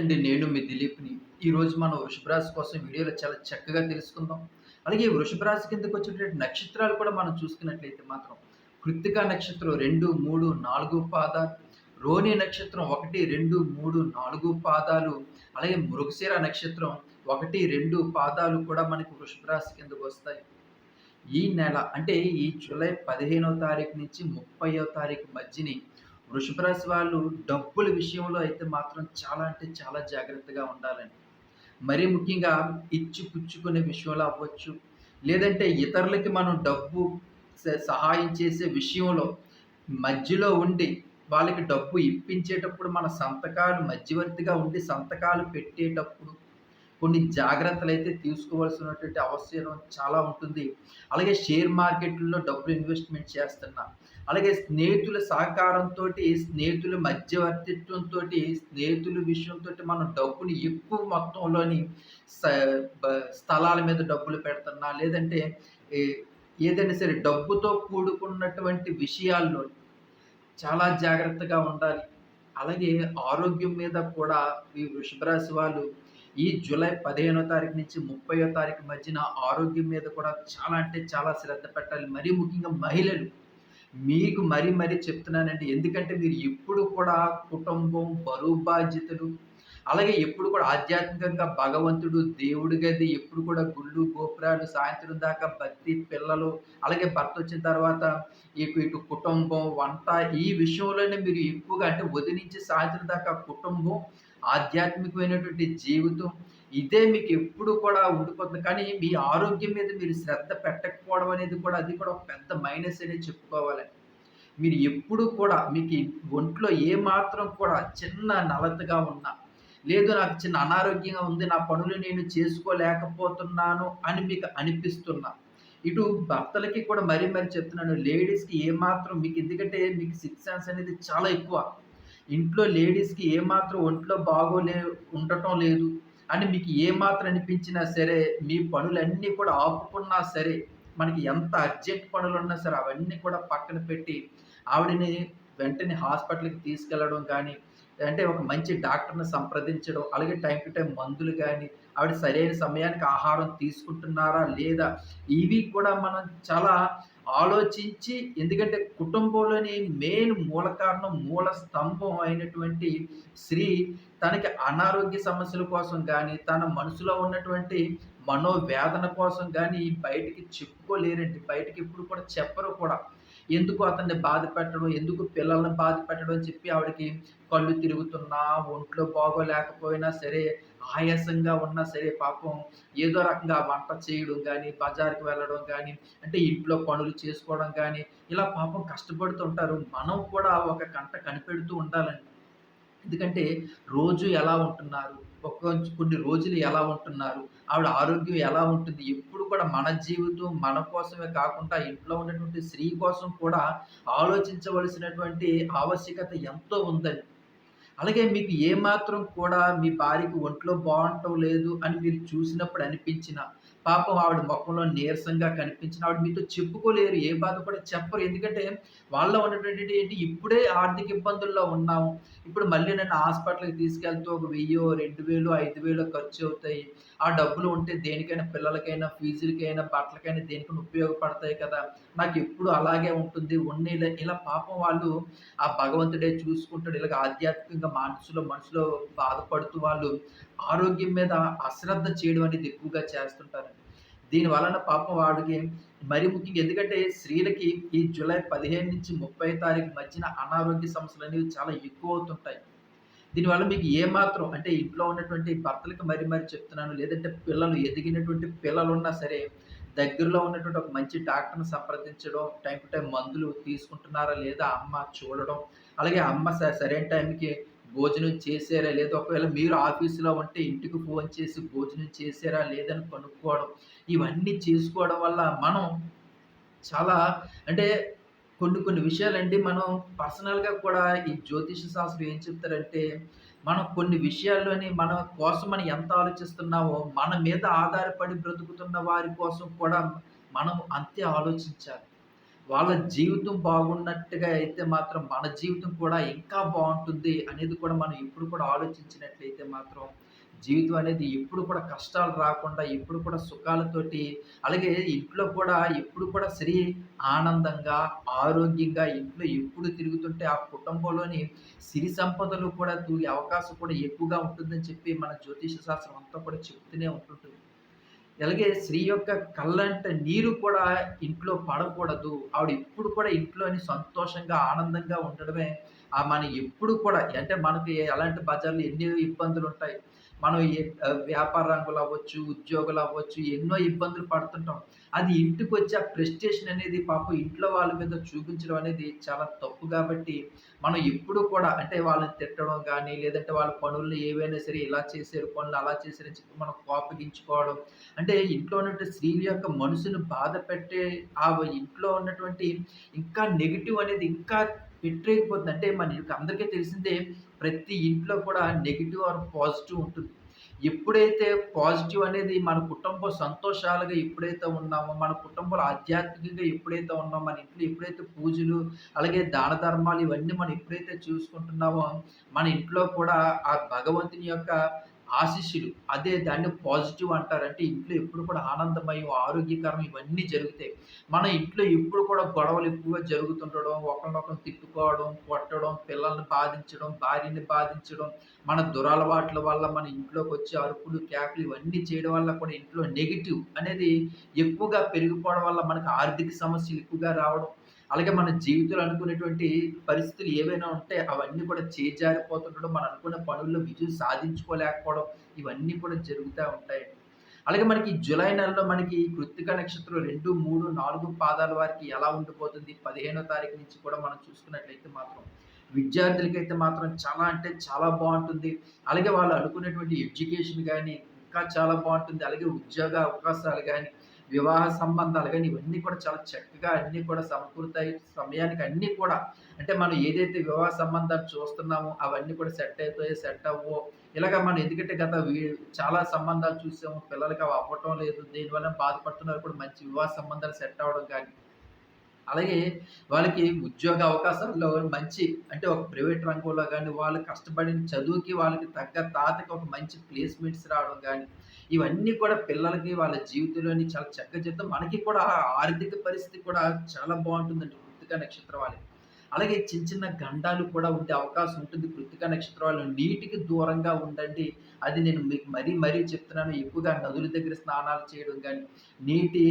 అండి నేను మీ దిలీప్‌ని. ఈరోజు మనం వృషభ రాశి కోసం వీడియోలో చాలా చక్కగా తెలుసుకుందాం. అలాగే వృషభ రాశి కిందకి వచ్చేటువంటి నక్షత్రాలు కూడా మనం చూసుకున్నట్లయితే మాత్రం కృత్తికా నక్షత్రం 2, 3, 4 పాదాలు, రోణి నక్షత్రం 1, 2, 3, 4 పాదాలు, అలాగే మృగశిర నక్షత్రం 1, 2 పాదాలు కూడా మనకి వృషభ రాశి కిందకు వస్తాయి. ఈ నెల అంటే ఈ జూలై 15వ తారీఖు నుంచి 30వ తారీఖు మధ్యని వృషభ రాశి వాళ్ళు డబ్బుల విషయంలో అయితే మాత్రం చాలా అంటే చాలా జాగ్రత్తగా ఉండాలండి. మరీ ముఖ్యంగా ఇచ్చి పుచ్చుకునే విషయంలో అవ్వచ్చు, లేదంటే ఇతరులకి మనం డబ్బు స సహాయం చేసే విషయంలో మధ్యలో ఉండి వాళ్ళకి డబ్బు ఇప్పించేటప్పుడు మన సంతకాలు మధ్యవర్తిగా ఉండి సంతకాలు పెట్టేటప్పుడు కొన్ని జాగ్రత్తలు అయితే తీసుకోవాల్సినటువంటి అవసరం చాలా ఉంటుంది. అలాగే షేర్ మార్కెట్‌లో డబ్బులు ఇన్వెస్ట్‌మెంట్ చేస్తున్నా, అలాగే స్నేహితుల సహకారంతో స్నేహితుల మధ్యవర్తిత్వంతో స్నేహితుల విషయంతో మనం డబ్బుని ఎక్కువ మొత్తంలోని స్థలాల మీద డబ్బులు పెడుతున్నా, లేదంటే ఏదైనా సరే డబ్బుతో కూడుకున్నటువంటి విషయాల్లో చాలా జాగ్రత్తగా ఉండాలి. అలాగే ఆరోగ్యం మీద కూడా ఈ వృషభ రాశి వాళ్ళు ఈ జూలై 15వ తారీఖు నుంచి 30వ తారీఖు మధ్యన ఆరోగ్యం మీద కూడా చాలా అంటే చాలా శ్రద్ధ పెట్టాలి. మరీ ముఖ్యంగా మహిళలు. మీకు మరీ మరీ చెప్తున్నానండి. ఎందుకంటే మీరు ఎప్పుడు కూడా కుటుంబం, బరువు బాధ్యతలు, అలాగే ఎప్పుడు కూడా ఆధ్యాత్మికంగా భగవంతుడు, దేవుడి గది ఎప్పుడు కూడా గుళ్ళు, గోపురాలు, సాయంత్రం దాకా భక్తి, పిల్లలు, అలాగే భర్త వచ్చిన తర్వాత ఇటు ఇటు కుటుంబం, వంట ఈ విషయంలోనే మీరు ఎక్కువగా అంటే ఉదయం నుంచి సాయంత్రం దాకా కుటుంబం, ఆధ్యాత్మికమైనటువంటి జీవితం ఇదే మీకు ఎప్పుడు కూడా ఉండిపోతుంది. కానీ మీ ఆరోగ్యం మీద మీరు శ్రద్ధ పెట్టకపోవడం అనేది కూడా అది కూడా ఒక పెద్ద మైనస్ అనేది చెప్పుకోవాలి మీరు ఎప్పుడు కూడా మీకు ఒంట్లో ఏమాత్రం కూడా చిన్న నలతగా ఉన్నా, లేదు నాకు చిన్న అనారోగ్యంగా ఉంది, నా పనులు నేను చేసుకోలేకపోతున్నాను అని మీకు అనిపిస్తున్నా, ఇటు భర్తలకి కూడా మరీ మరీ చెప్తున్నాను. లేడీస్‌కి ఏమాత్రం మీకు ఎందుకంటే మీకు సిక్స్త్ సెన్స్ అనేది చాలా ఎక్కువ. ఇంట్లో లేడీస్‌కి ఏమాత్రం ఒంట్లో బాగోలే ఉండటం లేదు అని మీకు ఏమాత్రం అనిపించినా సరే, మీ పనులన్నీ కూడా ఆపుకున్నా సరే, మనకి ఎంత అర్జెంట్ పనులు ఉన్నా సరే అవన్నీ కూడా పక్కన పెట్టి ఆవిడని వెంటనే హాస్పిటల్‌కి తీసుకెళ్ళడం కానీ అంటే ఒక మంచి డాక్టర్‌ని సంప్రదించడం, అలాగే టైం టు టైం మందులు కానీ ఆవిడ సరైన సమయానికి ఆహారం తీసుకుంటున్నారా లేదా? ఇవి కూడా మనం చాలా ఆలోచించి ఎందుకంటే కుటుంబంలోని మెయిన్ మూల కారణం, మూల స్తంభం అయినటువంటి స్త్రీ తనకి అనారోగ్య సమస్యల కోసం కానీ తన మనసులో ఉన్నటువంటి మనోవేదన కోసం కానీ బయటికి చెప్పుకోలేరండి. బయటికి ఎప్పుడు కూడా చెప్పరు కూడా. ఎందుకు అతన్ని బాధ పెట్టడం, ఎందుకు పిల్లల్ని బాధ పెట్టడం అని చెప్పి ఆవిడకి కళ్ళు తిరుగుతున్నా, ఒంట్లో బాగోలేకపోయినా సరే, ఆయాసంగా ఉన్నా సరే పాపం ఏదో రకంగా వంట చేయడం కానీ బజార్‌కి వెళ్ళడం కానీ అంటే ఇంట్లో పనులు చేసుకోవడం కానీ ఇలా పాపం కష్టపడుతుంటారు. మనం కూడా ఒక కంట కనిపెడుతూ ఉండాలండి. ఎందుకంటే రోజు ఎలా ఉంటున్నారు? ఒక కొన్ని రోజులు ఎలా ఉంటున్నారు? ఆవిడ ఆరోగ్యం ఎలా ఉంటుంది? ఎప్పుడు కూడా మన జీవితం మన కోసమే కాకుండా ఇంట్లో ఉన్నటువంటి స్త్రీ కోసం కూడా ఆలోచించవలసినటువంటి ఆవశ్యకత ఎంతో ఉందండి. అలాగే మీకు ఏమాత్రం కూడా మీ భార్యకి ఒంట్లో బాగుండటం లేదు అని మీరు చూసినప్పుడు అనిపించినా, పాపం ఆవిడ మొఖంలో నీరసంగా కనిపించిన ఆవిడ మీతో చెప్పుకోలేరు. ఏ బాధ కూడా చెప్పరు. ఎందుకంటే వాళ్ళ ఉన్నటువంటి ఏంటి ఇప్పుడే ఆర్థిక ఇబ్బందుల్లో ఉన్నాము. ఇప్పుడు మళ్ళీ నన్ను హాస్పిటల్‌కి తీసుకెళ్తే ఒక వెయ్యో రెండు వేలు ఐదు వేలు ఖర్చు అవుతాయి ఆ డబ్బులు ఉంటే దేనికైనా పిల్లలకైనా, ఫీజులకైనా, బట్టలకైనా దేనికైనా ఉపయోగపడతాయి కదా! నాకు ఎప్పుడు అలాగే ఉంటుంది. ఉన్నీలే ఇలా పాపం వాళ్ళు ఆ భగవంతుడే చూసుకుంటాడు. ఇలాగ ఆధ్యాత్మికంగా మనసులో మనసులో బాధపడుతూ వాళ్ళు ఆరోగ్యం మీద అశ్రద్ధ చేయడం అనేది ఎక్కువగా చేస్తుంటారండి. దీని వలన పాపం వాడికి మరి ముఖ్యంగా ఎందుకంటే స్త్రీలకి ఈ జూలై 15-30 తారీఖు మధ్యన అనారోగ్య సమస్యలు అనేవి చాలా ఎక్కువ అవుతుంటాయి దీనివల్ల మీకు ఏమాత్రం అంటే ఇంట్లో ఉన్నటువంటి భర్తలకు మరీ మరీ చెప్తున్నాను. లేదంటే పిల్లలు ఎదిగినటువంటి పిల్లలు ఉన్నా సరే, దగ్గరలో ఉన్నటువంటి ఒక మంచి డాక్టర్‌ని సంప్రదించడం, టైం టు టైం మందులు తీసుకుంటున్నారా లేదా అమ్మ చూడడం, అలాగే అమ్మ స సరైన టైంకి భోజనం చేశారా లేదా? ఒకవేళ మీరు ఆఫీస్‌లో ఉంటే ఇంటికి ఫోన్ చేసి భోజనం చేశారా లేదని కనుక్కోవడం. ఇవన్నీ చేసుకోవడం వల్ల మనం చాలా అంటే కొన్ని కొన్ని విషయాలండి మనం పర్సనల్‌గా కూడా ఈ జ్యోతిష శాస్త్రం ఏం చెప్తారంటే, మనం కొన్ని విషయాల్లోని మన కోసం మనం ఎంత ఆలోచిస్తున్నామో, మన మీద ఆధారపడి బ్రతుకుతున్న వారి కోసం కూడా మనం అంతే ఆలోచించాలి. వాళ్ళ జీవితం బాగున్నట్టుగా అయితే మాత్రం మన జీవితం కూడా ఇంకా బాగుంటుంది అనేది కూడా మనం ఇప్పుడు కూడా ఆలోచించినట్లయితే మాత్రం జీవితం అనేది ఎప్పుడు కూడా కష్టాలు రాకుండా ఎప్పుడు కూడా సుఖాలతోటి అలాగే ఇంట్లో కూడా ఎప్పుడు కూడా సరి ఆనందంగా, ఆరోగ్యంగా ఇంట్లో ఎప్పుడు తిరుగుతుంటే ఆ కుటుంబంలోని సిరి సంపదలు కూడా తూగే అవకాశం కూడా ఎక్కువగా ఉంటుందని చెప్పి మన జ్యోతిష శాస్త్రం అంతా కూడా చెప్తూనే ఉంటుంటుంది. అలాగే స్త్రీ యొక్క కళ్ళంట నీరు కూడా ఇంట్లో పడకూడదు. ఆవిడ ఎప్పుడు కూడా ఇంట్లోని సంతోషంగా, ఆనందంగా ఉండడమే ఆ మనం ఎప్పుడు కూడా అంటే మనకి ఎలాంటి బజార్లు ఎన్ని ఇబ్బందులుంటాయి. మనం వ్యాపార ఆహ్, అవ్వచ్చు ఉద్యోగులు అవ్వచ్చు ఎన్నో ఇబ్బందులు పడుతుంటాం. అది ఇంటికొచ్చి ఆ ప్రెస్టేషన్ అనేది పాపం ఇంట్లో వాళ్ళ మీద చూపించడం అనేది చాలా తప్పు కాబట్టి మనం ఎప్పుడు కూడా అంటే వాళ్ళని తిట్టడం కానీ లేదంటే వాళ్ళ పనుల్లో ఏవైనా సరే ఇలా చేశారు, పనులు అలా చేశారని చెప్పి మనం కోపగించుకోవడం. అంటే ఇంట్లో ఉన్నటువంటి స్త్రీల యొక్క మనసుని బాధ పెట్టే ఆ ఇంట్లో ఉన్నటువంటి ఇంకా నెగిటివ్ అనేది ఇంకా పెట్టేయకపోతుంది. అంటే మన అందరికీ తెలిసిందే ప్రతి ఇంట్లో కూడా నెగిటివ్ ఆర్ పాజిటివ్ ఉంటుంది. ఎప్పుడైతే పాజిటివ్ అనేది మన కుటుంబం సంతోషాలుగా ఎప్పుడైతే ఉన్నామో, మన కుటుంబంలో ఆధ్యాత్మికంగా ఎప్పుడైతే ఉన్నామో, మన ఇంట్లో ఎప్పుడైతే పూజలు, అలాగే దాన ధర్మాలు ఇవన్నీ మనం ఎప్పుడైతే చూసుకుంటున్నామో, మన ఇంట్లో కూడా ఆ భగవంతుని యొక్క ఆశీస్సులు అదే దాన్ని పాజిటివ్ అంటారంటే ఇంట్లో ఎప్పుడు కూడా ఆనందమయం, ఆరోగ్యకరం ఇవన్నీ జరుగుతాయి. మన ఇంట్లో ఎప్పుడు కూడా గొడవలు ఎక్కువగా జరుగుతుండడం, ఒకరినొకరు తిట్టుకోవడం, కొట్టడం, పిల్లల్ని బాధించడం, భార్యని బాధించడం, మన దురలవాట్ల వల్ల మన ఇంట్లోకి వచ్చే అరుపులు, క్యాపులు ఇవన్నీ చేయడం వల్ల కూడా ఇంట్లో నెగిటివ్ అనేది ఎక్కువగా పెరిగిపోవడం వల్ల మనకు ఆర్థిక సమస్యలు ఎక్కువగా రావడం. అలాగే మన జీవితంలో అనుకునేటువంటి పరిస్థితులు ఏవైనా ఉంటే అవన్నీ కూడా చేజారిపోతుండడం, మనం అనుకున్న పనుల్లో విజయం సాధించుకోలేకపోవడం ఇవన్నీ కూడా జరుగుతూ ఉంటాయి. అలాగే మనకి జులై నెలలో మనకి కృత్తిక నక్షత్రం 2, 3, 4 పాదాల వారికి ఎలా ఉండిపోతుంది? 15 తారీఖు నుంచి కూడా మనం చూసుకున్నట్లయితే మాత్రం విద్యార్థులకైతే మాత్రం చాలా అంటే చాలా బాగుంటుంది. అలాగే వాళ్ళు అనుకునేటువంటి ఎడ్యుకేషన్ కానీ ఇంకా చాలా బాగుంటుంది. అలాగే ఉద్యోగ అవకాశాలు కానీ వివాహ సంబంధాలు కానీ ఇవన్నీ కూడా చాలా చక్కగా అన్నీ కూడా సమకూరుతాయి. సమయానికి అన్నీ కూడా అంటే మనం ఏదైతే వివాహ సంబంధాలు చూస్తున్నామో అవన్నీ కూడా సెట్ అవుతాయో సెట్ అవ్వో ఇలాగ మనం ఎందుకంటే గత చాలా సంబంధాలు చూసాము. పిల్లలకి అవి అవ్వటం లేదు. దీనివల్ల బాధపడుతున్నారు కూడా మంచి వివాహ సంబంధాలు సెట్ అవ్వడం కానీ అలాగే వాళ్ళకి ఉద్యోగ అవకాశాల్లో మంచి అంటే ఒక ప్రైవేట్ రంగంలో కానీ వాళ్ళు కష్టపడిన చదువుకి వాళ్ళకి తగ్గ తాతకి ఒక మంచి ప్లేస్‌మెంట్స్ రావడం కానీ ఇవన్నీ కూడా పిల్లలకి వాళ్ళ జీవితంలోని చాలా చక్కగా చెప్తే మనకి కూడా ఆర్థిక పరిస్థితి కూడా చాలా బాగుంటుందండి కృతిక నక్షత్రం వాళ్ళకి. అలాగే చిన్న చిన్న గండాలు కూడా ఉండే అవకాశం ఉంటుంది. కృతిక నక్షత్రం వాళ్ళు నీటికి దూరంగా ఉండండి. అది నేను మీకు మరీ మరీ చెప్తున్నాను. ఎక్కువగా నదుల దగ్గర స్నానాలు చేయడం కానీ నీటి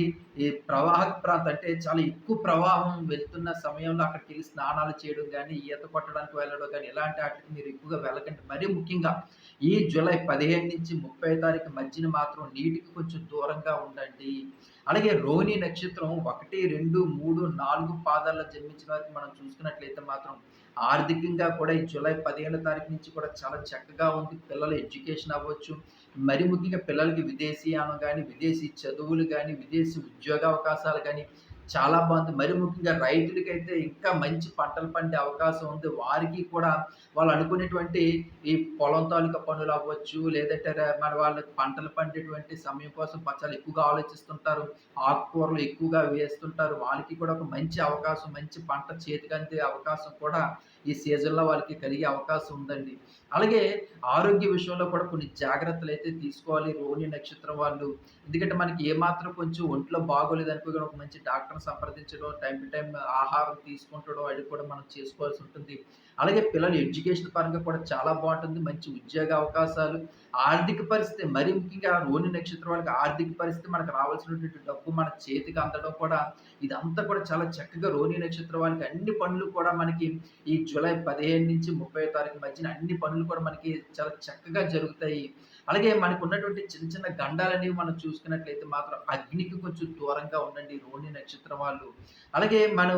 ఈ ప్రవాహక ప్రాంతం అంటే చాలా ఎక్కువ ప్రవాహం వెళ్తున్న సమయంలో అక్కడికి వెళ్ళి స్నానాలు చేయడం కానీ ఈత కొట్టడానికి వెళ్ళడం కానీ ఇలాంటి వాటికి మీరు ఎక్కువగా వెళ్ళకండి. మరీ ముఖ్యంగా ఈ జూలై 15-30 తారీఖు మధ్యన మాత్రం నీటికి కొంచెం దూరంగా ఉండండి. అలాగే రోహిణి నక్షత్రం 1, 2, 3, 4 పాదాల్లో జన్మించిన వారికి మనం చూసుకున్నట్లయితే మాత్రం ఆర్థికంగా కూడా ఈ జూలై 15 తారీఖు నుంచి కూడా చాలా చక్కగా ఉంది. పిల్లల ఎడ్యుకేషన్ అవ్వచ్చు. మరి ముఖ్యంగా పిల్లలకి విదేశీయానం కానీ విదేశీ చదువులు కానీ విదేశీ ఉద్యోగ అవకాశాలు కానీ చాలా బాగుంది మరి ముఖ్యంగా రైతులకైతే ఇంకా మంచి పంటలు పండే అవకాశం ఉంది. వారికి కూడా వాళ్ళు అనుకునేటువంటి ఈ పొలం తాలూకా పనులు అవ్వచ్చు లేదంటే మరి మన పంటలు పండేటువంటి సమయం కోసం ప చాలా ఎక్కువగా ఆలోచిస్తుంటారు. ఆకుకూరలు ఎక్కువగా వేస్తుంటారు. వాళ్ళకి కూడా ఒక మంచి అవకాశం, మంచి పంట చేతికందే అవకాశం కూడా ఈ సీజన్‌లో వాళ్ళకి కలిగే అవకాశం ఉందండి. అలాగే ఆరోగ్య విషయంలో కూడా కొన్ని జాగ్రత్తలు అయితే తీసుకోవాలి రోహిణి నక్షత్రం వాళ్ళు. ఎందుకంటే మనకి ఏమాత్రం కొంచెం ఒంట్లో బాగోలేదు అనుకో ఒక మంచి డాక్టర్‌ని సంప్రదించడం, టైం టు టైం ఆహారం తీసుకుంటడం అది కూడా మనం చేసుకోవాల్సి ఉంటుంది. అలాగే పిల్లలు ఎడ్యుకేషన్ పరంగా కూడా చాలా బాగుంటుంది మంచి ఉద్యోగ అవకాశాలు, ఆర్థిక పరిస్థితి మరి ముఖ్యంగా రోహిణి నక్షత్రం వాళ్ళకి ఆర్థిక పరిస్థితి మనకు రావాల్సినటువంటి డబ్బు మన చేతికి అందడం కూడా ఇదంతా కూడా చాలా చక్కగా రోహిణి నక్షత్రం వాళ్ళకి అన్ని పనులు కూడా మనకి ఈ జూలై 15-30 తారీఖు మధ్యన అన్ని పనులు కూడా మనకి చాలా చక్కగా జరుగుతాయి. అలాగే మనకు ఉన్నటువంటి చిన్న చిన్న గండాలనేవి మనం చూసుకున్నట్లయితే మాత్రం అగ్నికి కొంచెం దూరంగా ఉండండి రోహిణి నక్షత్రం వాళ్ళు. అలాగే మనం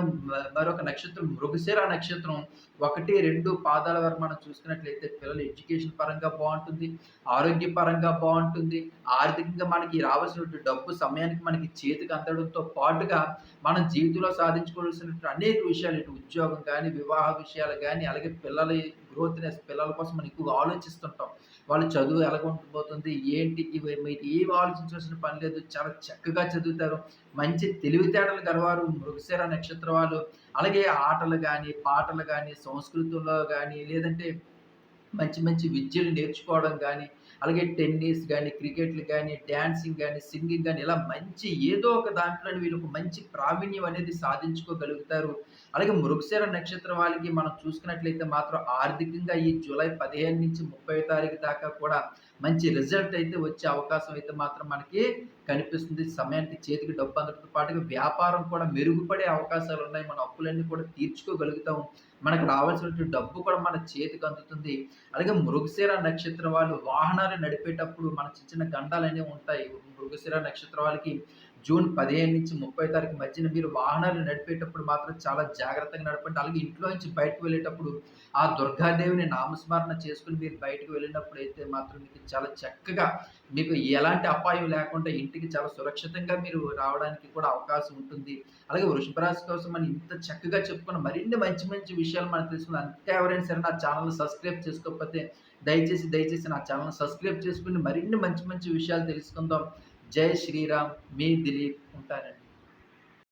మరొక నక్షత్రం మృగశిర నక్షత్రం 1, 2 పాదాల వరకు మనం చూసుకున్నట్లయితే పిల్లల ఎడ్యుకేషన్ పరంగా బావుంటుంది. ఆరోగ్యపరంగా బాగుంటుంది ఆర్థికంగా మనకి రావాల్సినటువంటి డబ్బు సమయానికి మనకి చేతికి అందడంతో పాటుగా మనం జీవితంలో సాధించుకోవాల్సినటువంటి అనేక విషయాలు ఇటు ఉద్యోగం కానీ వివాహ విషయాలు కానీ అలాగే పిల్లల గ్రోత్‌నెస్ పిల్లల కోసం మనం ఎక్కువగా ఆలోచిస్తుంటాం. వాళ్ళ చదువు ఎలా ఉండిపోతుంది ఏంటి ఇవి మీరు ఏం ఆలోచించాల్సిన పని లేదు చాలా చక్కగా చదువుతారు. మంచి తెలివితేటలు గలవారు మృగశిర నక్షత్ర వాళ్ళు అలాగే ఆటలు కానీ పాటలు కానీ సంస్కృతంలో కానీ లేదంటే మంచి మంచి విద్యలు నేర్చుకోవడం కానీ అలాగే టెన్నిస్ కానీ క్రికెట్లు కానీ డ్యాన్సింగ్ కానీ సింగింగ్ కానీ ఇలా మంచి ఏదో ఒక దాంట్లో వీళ్ళకు మంచి ప్రావీణ్యం అనేది సాధించుకోగలుగుతారు. అలాగే మృగశిర నక్షత్రం వాళ్ళకి మనం చూసుకున్నట్లయితే మాత్రం ఆర్థికంగా ఈ జూలై పదిహేను నుంచి ముప్పై తారీఖు దాకా కూడా మంచి రిజల్ట్ అయితే వచ్చే అవకాశం అయితే మాత్రం మనకి కనిపిస్తుంది. సమయానికి చేతికి డబ్బు అందడంతో పాటుగా వ్యాపారం కూడా మెరుగుపడే అవకాశాలు ఉన్నాయి. మన అప్పులన్నీ కూడా తీర్చుకోగలుగుతాం. మనకు రావాల్సినటువంటి డబ్బు కూడా మన చేతికి అందుతుంది. అలాగే మృగశిర నక్షత్రం వాళ్ళు వాహనాలు నడిపేటప్పుడు మన చిన్న చిన్న గండాలు అనేవి ఉంటాయి. మృగశిర నక్షత్రం వాళ్ళకి జూన్ పదిహేను నుంచి ముప్పై తారీఖు మధ్యన మీరు వాహనాలు నడిపేటప్పుడు మాత్రం చాలా జాగ్రత్తగా నడపండి. అలాగే ఇంట్లో నుంచి బయటకు వెళ్ళేటప్పుడు ఆ దుర్గాదేవిని నామస్మరణ చేసుకుని మీరు బయటకు వెళ్ళినప్పుడు అయితే మాత్రం మీకు చాలా చక్కగా మీకు ఎలాంటి అపాయం లేకుండా ఇంటికి చాలా సురక్షితంగా మీరు రావడానికి కూడా అవకాశం ఉంటుంది. అలాగే వృషభ రాశి కోసం మనం ఇంత చక్కగా చెప్పుకున్న మరిన్ని మంచి మంచి విషయాలు మనం తెలుసుకుని అంతే ఎవరైనా సరే నా ఛానల్ సబ్స్క్రైబ్ చేసుకోకపోతే దయచేసి దయచేసి నా ఛానల్ సబ్స్క్రైబ్ చేసుకుని మరిన్ని మంచి మంచి విషయాలు తెలుసుకుందాం. जय श्री राम मी दिलीप उंटाने